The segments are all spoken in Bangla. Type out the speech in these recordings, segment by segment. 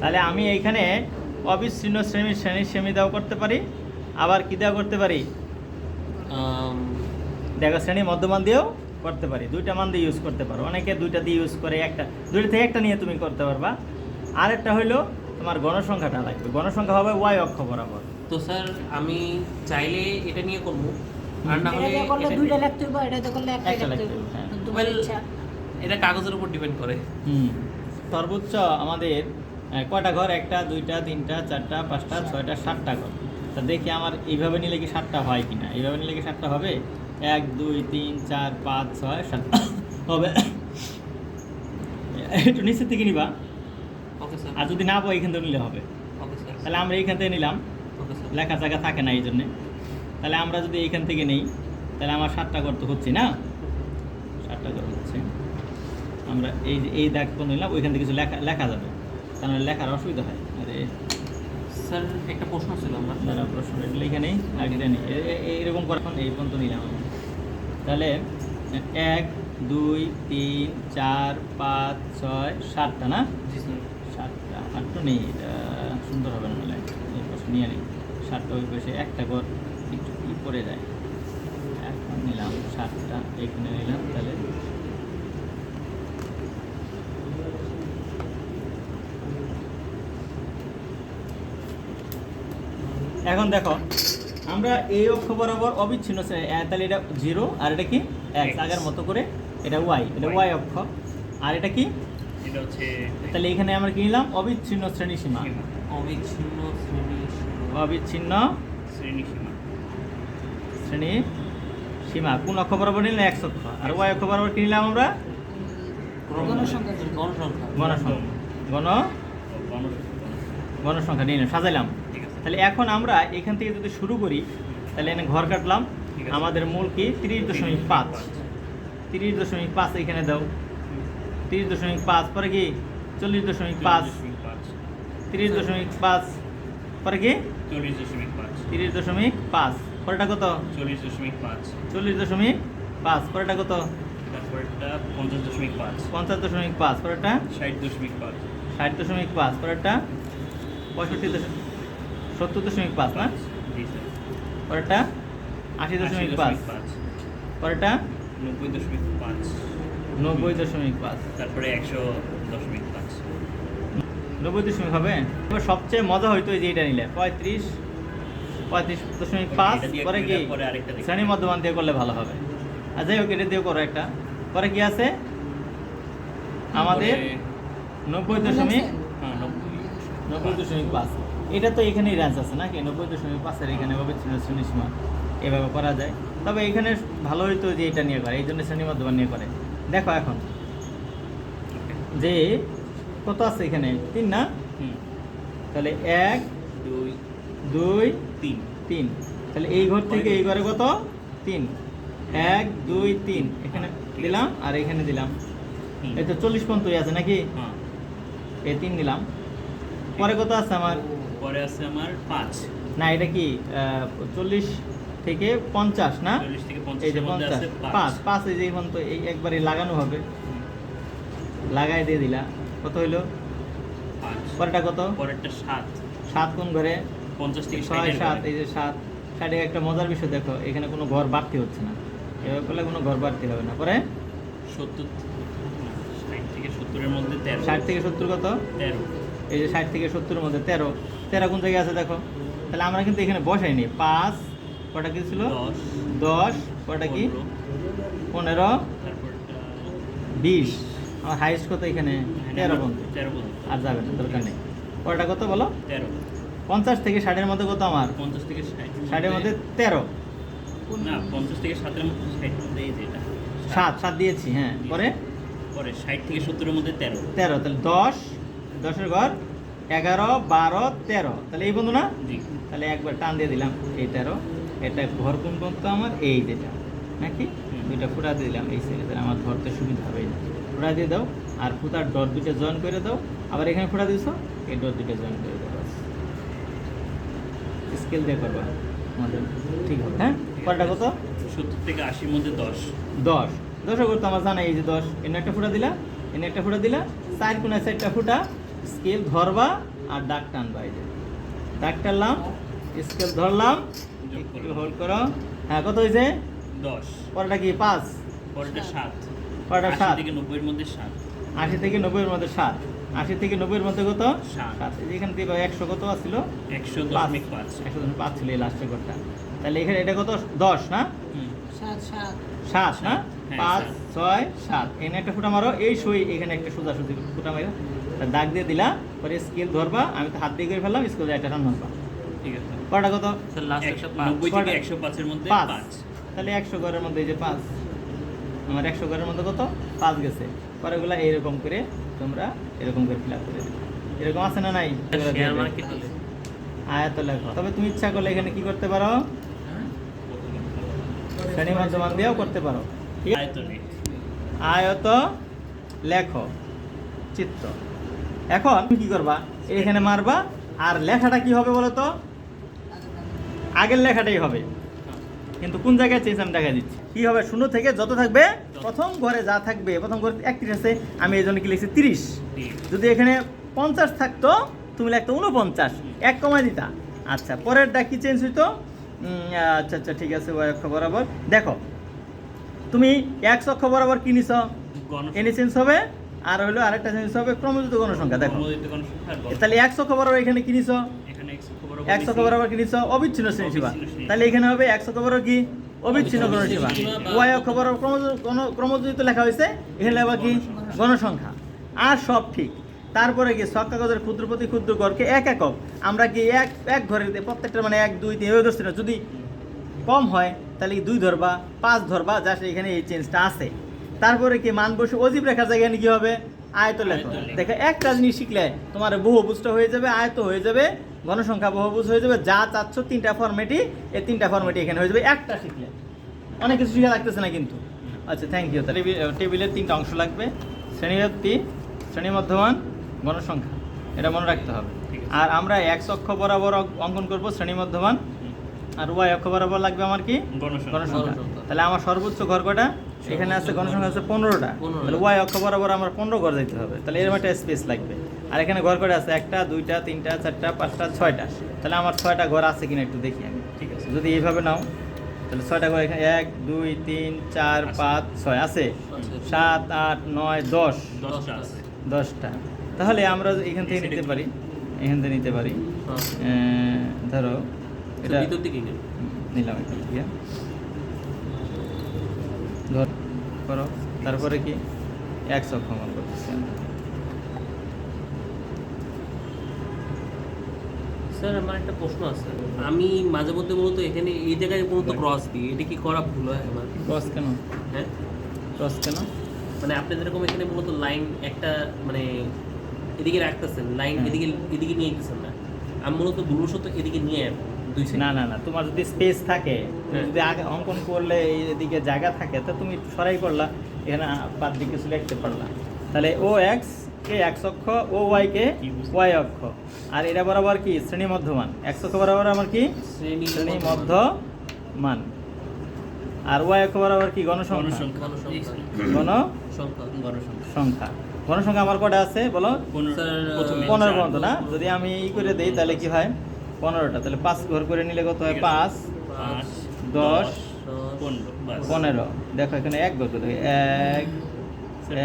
তাহলে আমি এইখানে অবিচ্ছিন্ন শ্রেণি শ্রেণি শ্রেণি দেওয়া করতে পারি। আবার কী দেওয়া করতে পারি? দেখো শ্রেণি মধ্যমান দিয়েও করতে পারি। দুইটা মান দিয়ে ইউজ করতে পারো। অনেকে দুইটা দিয়ে ইউজ করে একটা দুইটা থেকে একটা নিয়ে তুমি করতে পারবা। আরেকটা হইল তোমার গণসংখ্যাটা লাগবে। গণসংখ্যা হবে ওয়াই অক্ষ বরাবর। তো স্যার আমি চাইলে এটা নিয়ে করব। আর না হলে এটা করলে একটা হবে হ্যাঁ। এটা কাগজের উপর ডিপেন্ড করে। হুম। সর্বোচ্চ আমাদের কয়টা ঘর? একটা দুইটা তিনটা চারটা পাঁচটা ছয়টা সাতটা ঘর। তা দেখি আমার এইভাবে নিলে কি সাতটা হয় কি না এইভাবে নিলে কি সাতটা হবে? এক দুই তিন চার পাঁচ ছয় সাত। হবে। একটু নিচের থেকে নিবা। আর যদি না পাই এখান থেকে নিলে হবে। তাহলে আমরা এইখান থেকে নিলাম। লেখা জায়গা থাকে না এই জন্যে। তাহলে আমরা যদি এইখান থেকে নেই তাহলে আমার সাতটা ঘর তো হচ্ছে না? সাতটা করে হচ্ছে। আমরা এই যে এই দাগ তো নিলাম ওইখান থেকে কিছু লেখা লেখা যাবে। তাহলে লেখার অসুবিধা হয়। আরে স্যার একটা প্রশ্ন ছিল আমার। দাঁড়া প্রশ্ন এটা লিখে নেই আগে নেই। এ- এ- এইরকম করে এখন এই পর্যন্ত নিলাম আমি। তাহলে এক দুই তিন চার পাঁচ ছয় সাতটা না? সাতটা আটটা নেই এটা সুন্দর হবে না এই পাশে নিয়ে নিই। সাতটা ওই পাশে একটা ঘর একটু কি পড়ে যায়। এখন নিলাম সাতটা এখানে নিলাম তাহলে এখন দেখো আমরা এই অক্ষ বরাবর অবিচ্ছিন্ন তাহলে এটা জিরো আর এটা কি? এক আগের মতো করে। এটা ওয়াই এটা ওয়াই অক্ষ। আর এটা কি? এটা হচ্ছে তাহলে এখানে আমরা কি নিলাম? অবিচ্ছিন্ন শ্রেণি সীমা। অবিচ্ছিন্ন শ্রেণি অবিচ্ছিন্ন শ্রেণি সীমা। শ্রেণি সীমা। কোন অক্ষ বরাবর নিলাম এক অক্ষ? আর ওয়াই অক্ষ বরাবর কি নিলাম আমরা? গণসংখ্যা। গণসংখ্যা গণ গণসংখ্যা নিয়ে নিলাম, সাজাইলাম। তাহলে এখন আমরা এখান থেকে যদি শুরু করি তাহলে এখানে ঘর কাটলাম আমাদের মূল কি তিরিশ দশমিক পাঁচ তিরিশ দশমিক পাঁচ এখানে দাও তিরিশ দশমিক পাঁচ পরে কি চল্লিশ দশমিক পাঁচ তিরিশ দশমিক পাঁচ পরে কি চল্লিশ দশমিক পাঁচ তিরিশ দশমিক পাঁচ পরেটা কত চল্লিশ দশমিক পাঁচ চল্লিশ দশমিক পাঁচ পরেটা কত তারপরটা পঞ্চাশ দশমিক পাঁচ পঞ্চাশ দশমিক পাঁচ পরেরটা ষাট দশমিক পাঁচ ষাট দশমিক পাঁচ পরেরটা পঁয়ষট্টি দশমিক সত্তর দশমিক পাঁচ না? জি স্যার। পরেরটা আশি দশমিক পাঁচ। পরেরটা নব্বই দশমিক পাঁচ। নব্বই দশমিক পাঁচ। তারপরে একশো দশমিক পাঁচ। নব্বই দশমিক হবে? এবার সবচেয়ে মজা হইতো এই যে এটা নিলে। পঁয়ত্রিশ পঁয়ত্রিশ দশমিক পাঁচ পরে কি? শ্রেণি মধ্যমান দিয়ে করলে ভালো হবে। আর যাই হোক এটা দিয়ে করো একটা। পরে কি আছে? আমাদের নব্বই দশমিক হ্যাঁ নব্বই দশমিক পাঁচ। এটা তো এখানেই রেঞ্জ আছে নাকি? নব্বই দশমিক পাঁচের এখানে অবিচ্ছিন্ন শ্রেণি সীমা এভাবে করা যায়। তবে এখানে ভালো হইতো যে এটা নিয়ে করে এই জন্য শ্রেণি মধ্যমান নিয়ে করে। দেখো এখন। যে কত আছে এখানে? তিন না? তাহলে এক দুই দুই তিন। তিন। তাহলে এই ঘর থেকে এই ঘরে কত? তিন। এক দুই তিন। এখানে দিলাম আর এখানে দিলাম। এই তো চল্লিশ পর্যন্তই আছে নাকি? হ্যাঁ। এই তিন দিলাম। পরে কত আছে আমার? পরে আছে আমার পাঁচ। না এটা কি চল্লিশ থেকে পঞ্চাশ না? এই যে মধ্যে পঞ্চাশ। পাঁচ। পাঁচ এই যে এখন তো এই একবারে লাগানো হবে। লাগাই দিয়ে দিলা। কত হইল? পাঁচ। পরেটা কত? পরেরটা সাত। সাত কোন ঘরে পঞ্চাশ থেকে ছয় সাত। এই যে সাত। ষাটে একটা মজার বিষয় দেখো এখানে কোনো ঘর বাড়তি হচ্ছে না। এভাবে করলে কোনো ঘর বাড়তি হবে না। পরে? সত্তর ষাট থেকে সত্তরের মধ্যে তেরো। ষাট থেকে সত্তর কত? তেরো। এই যে ষাট থেকে সত্তরের মধ্যে তেরো। তেরো কোন জায়গায় আছে দেখো? তাহলে আমরা কিন্তু এখানে বসাইনি। পাঁচ কটা কি ছিল? দশ। কটা কি? পনেরো, বিশ। আমার হাইস্ট কত এখানে? তেরো পর্যন্ত আর যাবে না দরকার নেই। কটা কত বলো? তেরো। পঞ্চাশ থেকে ষাটের মধ্যে কত আমার? পঞ্চাশ থেকে ষাট। ষাটের মধ্যে তেরো। না পঞ্চাশ থেকে ষাটের মধ্যে মধ্যে এটা। সাত সাত দিয়েছি হ্যাঁ। পরে? পরে ষাট থেকে সত্তরের মধ্যে তেরো। তেরো তাহলে দশ। দশের ঘর এগারো বারো তেরো। তাহলে এই বন্ধু না জি। তাহলে একবার টান দিয়ে দিলাম এই তেরো। এটা ঘর কোন পর্যন্ত আমার এই যেটা। নাকি? দুইটা ফুটা দিয়ে দিলাম এই সাইডে তাহলে আমার ধরতে সুবিধা হবে। যে। ফুটা দিয়ে দাও আর ফুটার ডট দুটো জয়েন করে দাও। আবার এখানে ফুটা দিছো এই ডট দুটো জয়েন করে দাও স্কেল দিয়ে করবা। আমাদের ঠিক হবে হ্যাঁ? কয়টা কত? সত্তর থেকে আশির মধ্যে দশ। দশ। দশও করতে আমার জানা এই যে দশ। এনে একটা ফুটা দিলা এনে একটা ফুটা দিলা। চার কোনায় চারটা ফুটা। স্কেল ধরবা আর দাগ টানবা এই যে। দাগ টানলাম স্কেল ধরলাম একটু হোল্ড করো। হ্যাঁ কত হয়েছে? দশ। পরেরটা কি? পাঁচ। পরেরটা সাত। পরেরটা আশি সাত। থেকে নব্বইয়ের মধ্যে সাত। আশি থেকে নব্বইয়ের মধ্যে সাত। আশি থেকে নব্বইয়ের মধ্যে কত? সাত। এখান থেকে একশো কত ছিল একশো দশমিক পাঁচ। একশো দশমিক পাঁচ ছিল এই লাস্টের ঘরটা তাহলে এখানে এটা কত? দশ না। সাত না? হ্যাঁ, পাঁচ ছয় সাত। এখানে একটা ফুটা মারো। এই সই এখানে একটা সোজা সুজি ফুটা মারো দাগ দিয়ে দিলা পরে স্কেল ধরবা আমি তো হাত দিয়ে করে ফেললাম স্কেল একটা টান মারবা ঠিক আছে। কটা কত? স্যার লাস্ট একশো পাঁচের মধ্যে পাঁচ। তাহলে একশো ঘরের মধ্যে এই যে পাঁচ। আমার একশো ঘরের মধ্যে কত? পাঁচ গেছে। পরে পরেগুলা এইরকম করে তোমরা এরকম করে ফিল আপ করে দিবে। এরকম আছে না নাই? শেয়ার মার্কেট হলে। আয়াত লেখো তবে তুমি ইচ্ছা করলে এখানে কি করতে পারো? শ্রেণি মাধ্যমান দিয়েও করতে পারো। ঠিক আছে? আয়তনিক আয়ত লেখো চিত্র। এখন কি করবা? এখানে মারবা আর লেখাটা কি হবে বলো তো আগের লেখাটাই হবে। কিন্তু কোন জায়গায় চেয়েছে আমি দেখা দিচ্ছি। কি হবে? শূন্য থেকে যত থাকবে প্রথম ঘরে যা থাকবে প্রথম ঘরে একত্রিশ আছে আমি এই জন্য কি লিখছি তিরিশ। যদি এখানে পঞ্চাশ থাকতো তুমি লিখতো উনপঞ্চাশ এক কমাই দিতা। আচ্ছা পরেরটা কি চেঞ্জ হইতো? আচ্ছা আচ্ছা ঠিক আছে ওই অক্ষ বরাবর। দেখো তুমি এক অক্ষ বরাবর কি নিছ? এনে চেঞ্জ হবে? আর হলো আরেকটা চেঞ্জ হবে ক্রমযুক্ত গণসংখ্যা দেখো। তাহলে একশো বরাবর এখানে কি নিছ? এখানে একশো খবর আবার অক্ষ বরাবর কি নিছ? অবিচ্ছিন্ন শ্রেণি সীমা। তাহলে এখানে হবে একশো বরাবর কি? অবিচ্ছিন্ন গণসীমা। ওয়াই বরাবর ক্রমযুক্ত লেখা হয়েছে। এখানে লেখা কি? গণসংখ্যা। আর সব ঠিক। তারপরে কি ছক কাগজের ক্ষুদ্র প্রতি ক্ষুদ্র গড়কে এক একক। আমরা কি এক এক ঘরে প্রত্যেকটা মানে এক দুই তিন ধরছি না। যদি কম হয় তাহলে কি দুই ধরবা পাঁচ ধরবা? জাস্ট এখানে এই চেঞ্জটা আছে। তারপরে কি মান বসে অজীব রেখার জায়গায় কি হবে? আয়ত লেখো। দেখো একটা জিনিস শিখলে তোমার বহুভুজটা হয়ে যাবে আয়ত হয়ে যাবে গণসংখ্যা বহুভুজ হয়ে যাবে যা চাচ্ছ তিনটা ফর্মেটই এই তিনটা ফর্মেটই এখানে হয়ে যাবে। একটা শিখলে। অনেক কিছু শিখা লাগতেছে না কিন্তু। আচ্ছা থ্যাংক ইউ তাহলে টেবিলের তিনটা অংশ লাগবে। শ্রেণীব্যাপ্তি শ্রেণি মধ্যমান গণসংখ্যা এটা মনে রাখতে হবে। আর আমরা এক অক্ষ বরাবর অঙ্কন করব শ্রেণি মধ্যমান। আর ওয়াই অক্ষ বরাবর লাগবে আমার কি? গণসংখ্যা। তাহলে আমার সর্বোচ্চ ঘর কটা এখানে আছে গণসংখ্যা আছে পনেরোটা। তাহলে ওয়াই অক্ষ বরাবর আমার পনেরো ঘর দিতে হবে। তাহলে এরকম একটা স্পেস লাগবে। আর এখানে ঘর করে আছে? একটা দুইটা তিনটা চারটা পাঁচটা ছয়টা। তাহলে আমার ছয়টা ঘর আছে কিনা একটু দেখি আমি ঠিক আছে? যদি এইভাবে নাও তাহলে ছয়টা ঘর এখানে এক দুই তিন চার পাঁচ ছয় আছে। সাত আট নয় দশ। দশটা তাহলে আমরা এখান থেকে নিতে পারি। এখান থেকে নিতে পারি। হ্যাঁ। ধরো এটা নিলাম এখান থেকে। ধর করো। তারপরে কি? এক সক্ষমান করতেছি স্যার আমার একটা প্রশ্ন আছে। আমি মাঝে মধ্যে মূলত এখানে এই জায়গায় মূলত ক্রস দিই। এটা কি করা ভুল হয় আমার? ক্রস কেন? হ্যাঁ? ক্রস কেন? মানে আপনি যেরকম এখানে মূলত লাইন একটা মানে এদিকে রাখতেছেন লাইন হ্যাঁ। এদিকে এদিকে নিয়ে গেছেন না। আমি মূলত ভুলবশত এদিকে নিয়ে আসব। দুই না না না তোমার যদি স্পেস থাকে। যদি আগে অঙ্কন করলে এদিকে জায়গা থাকে তো তুমি সরাই করলা এখানে বাদ দিকে কিছু লিখতে পারলা। তাহলে ও এক্স কে এক্স অক্ষ ও ওয়াই কে ওয়াই অক্ষ। আর এটা বরাবর কি? শ্রেণি মধ্যমান। এক্স অক্ষ বরাবর আমার কি? শ্রেণি শ্রেণি মধ্য মান আর ওয়াই অক্ষ বরাবর কি? গণসংখ্যা গণসংখ্যা গণসংখ্যা। গণ সংখ্যা গণসংখ্যা সংখ্যা গণসংখ্যা আমার কটা আছে বলো? পনেরো-। পর্যন্ত না? যদি আমি ই করে দেই তাহলে কি হয়? পনেরোটা তাহলে পাঁচ ঘর করে নিলে কত হয়? পাঁচ দশ, পনেরো পনেরো। দেখো এখানে এক ঘর করে এক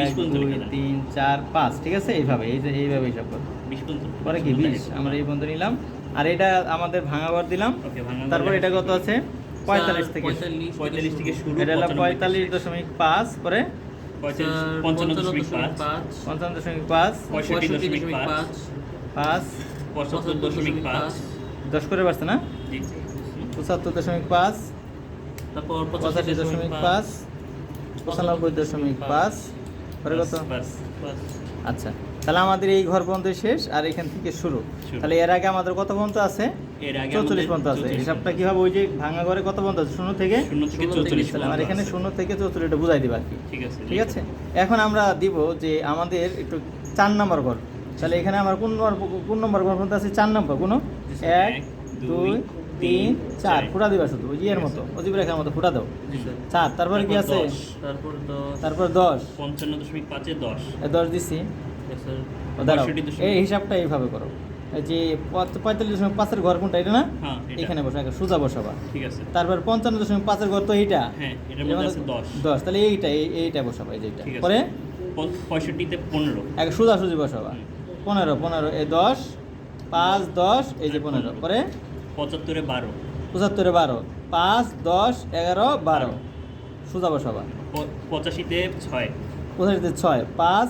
এক দুই তিন চার পাঁচ ঠিক আছে? এইভাবে এই যে এইভাবে হিসাব করো। পরে কি? বিশ আমরা এই পর্যন্ত নিলাম। আর এটা আমাদের ভাঙা ঘর দিলাম। ওকে, তারপর এটা কত আছে? পঁয়তাল্লিশ থেকে পঁয়তাল্লিশ পঁয়তাল্লিশ থেকে শুরু এটা হলো পঁয়তাল্লিশ দশমিক পাঁচ পরে? পঞ্চান্ন দশমিক পাঁচ। পঁয়ষট্টি দশমিক পাঁচ। পাঁচ। পঁচাত্তর দশমিক পাঁচ। দশ করে পারছে না? পঁচাত্তর দশমিক পাঁচ তারপর পঁচাশি দশমিক পাঁচ পঁচানব্বই দশমিক পাঁচ পরে কত। আচ্ছা তাহলে আমাদের এই ঘর পর্যন্ত শেষ আর এখান থেকে শুরু। তাহলে এর আগে আমাদের কত পর্যন্ত আছে? চৌচল্লিশ পর্যন্ত আছে। হিসাবটা কি হবে ওই যে ভাঙা ঘরে কত পর্যন্ত আছে? শূন্য থেকে? আমার এখানে শূন্য থেকে চৌচল্লিশটা বুঝাই দিবা আর কি। ঠিক আছে ঠিক আছে? এখন আমরা দিব যে আমাদের একটু চার নম্বর ঘর। তাহলে এখানে আমার কোন নম্বর কোন নম্বর ঘর পর্যন্ত আছে? চার নম্বর কোনো? এক দুই তিন চার। ফুটা দিবা শুধু এর মতো অজীব রেখার মতো ফুটা দাও। চার তারপরে কি আছে? তারপর দশ। পঞ্চান্ন দশমিক পাঁচে দশ। এ দশ দিছি। এই হিসাবটা এইভাবে করো। যে পঁয়তাল্লিশ দশমিক পাঁচের ঘর কোনটা এটা না? হ্যাঁ এখানে বসা সোজা বসাবা। ঠিক আছে। তারপর পঞ্চান্ন দশমিক পাঁচের ঘর তো এইটা। হ্যাঁ দশ। তাহলে এইটা এইটা বসাবা এই যে এইটা। ঠিক আছে। পরে? পঁয়ষট্টিতে পনেরো। এক সোজা সুজি বসাবা। পনেরো পনেরো এই দশ পাঁচ দশ এই যে পনেরো। পরে? পঁচাত্তরে বারো। পঁচাত্তরে বারো পাঁচ দশ এগারো বারো। সোজা বসাবা প- পঁচাশিতে ছয়। পঁচাশিতে ছয় পাঁচ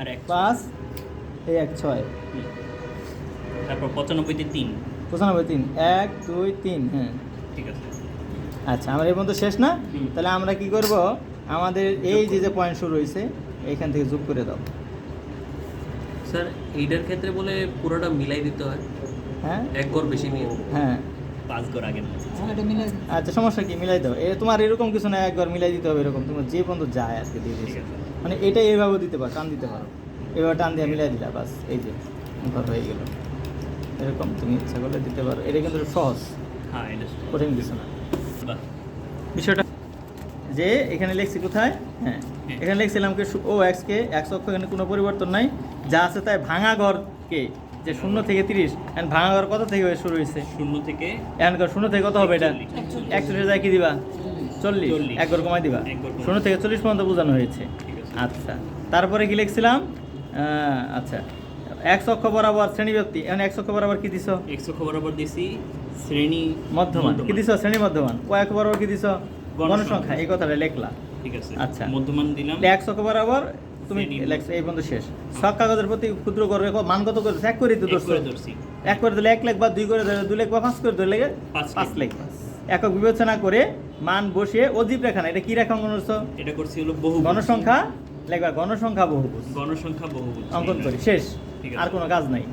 আর এক পাঁচ এই এক ছয়। তারপর পঁচানব্বইতে তিন। পঁচানব্বই তিন এক দুই তিন হ্যাঁ। ঠিক আছে। আচ্ছা আমার এই পর্যন্ত শেষ না? তাহলে আমরা কি করব? আমাদের এই যে যে পয়েন্ট শুরু হয়েছে এইখান থেকে যোগ করে দাও। স্যার এইটার ক্ষেত্রে বলে পুরোটা মিলাই দিতে হয়। হ্যাঁ? এক গড় বেশি নিয়ে। হ্যাঁ। পাঁচ গড়। তাহলে এটা আচ্ছা সমস্যা কি? মিলাই দাও এ তোমার এরকম কিছু না একবার মিলাই দিতে হবে এরকম। তোমার যে পর্যন্ত যায় আর কি দিয়ে দিয়েছে। মানে এটা এইভাবে দিতে পারো টান দিতে পারো। এভাবে টান দিয়ে মিলাই দিলা বাস এই যে ঘর হয়ে গেল। এরকম তুমি ইচ্ছা করলে দিতে পারো। এটা কিন্তু সহজ। হ্যাঁ এটা কঠিন কিছু না। বিষয়টা যে এখানে লিখছি কোথায়? হ্যাঁ। হ্যাঁ। এখানে লিখছিলাম কি ও এক্স কে এক্স অক্ষ এখানে কোনো পরিবর্তন নাই। যা আছে তাই ভাঙা ঘরকে যে শূন্য থেকে তিরিশ। এখন ভাঙা ঘর কত থেকে শুরু হয়েছে? শূন্য থেকে এখন ঘর শূন্য থেকে কত হবে এটা? একচল্লিশ। একচল্লিশ যায় কি দিবা? চল্লিশ। এক ঘর কমাই দিবা। এক। শূন্য থেকে চল্লিশ পর্যন্ত বোঝানো হয়েছে। আচ্ছা। তারপরে কি লিখছিলাম? আচ্ছা। এক অক্ষ বরাবর শ্রেণি ব্যক্তি। এখন এক অক্ষ বরাবর কি দিছো? একশো বরাবর দিছি শ্রেণি মধ্যমান। কি দিছো? শ্রেণি মধ্যমান। ও এক বরাবর কি দিছো? গণসংখ্যা। এই কথাটা লেখলা। ঠিক আছে আচ্ছা। মধ্যমান দিলাম। এক বরাবর তুমি লেখছো এই পর্যন্ত শেষ। সব কাগজের প্রতি ক্ষুদ্র করে রেখো মান কত করে এক করে তো এক করে ধরছি। এক করে দিলে এক লেখ বা দুই করে ধরলে দুই লেখ বা পাঁচ করে ধরলে পাঁচ লেখ। লেখ। একক বিবেচনা করে মান বসিয়ে অজীব রেখা না এটা কি রেখা অঙ্কন করছ? এটা করছি হলো বহু গণসংখ্যা লেখবা গণসংখ্যা বহুভুজ। গণসংখ্যা বহুভুজ। অঙ্কন করি শেষ। আর কোনো কাজ নাই।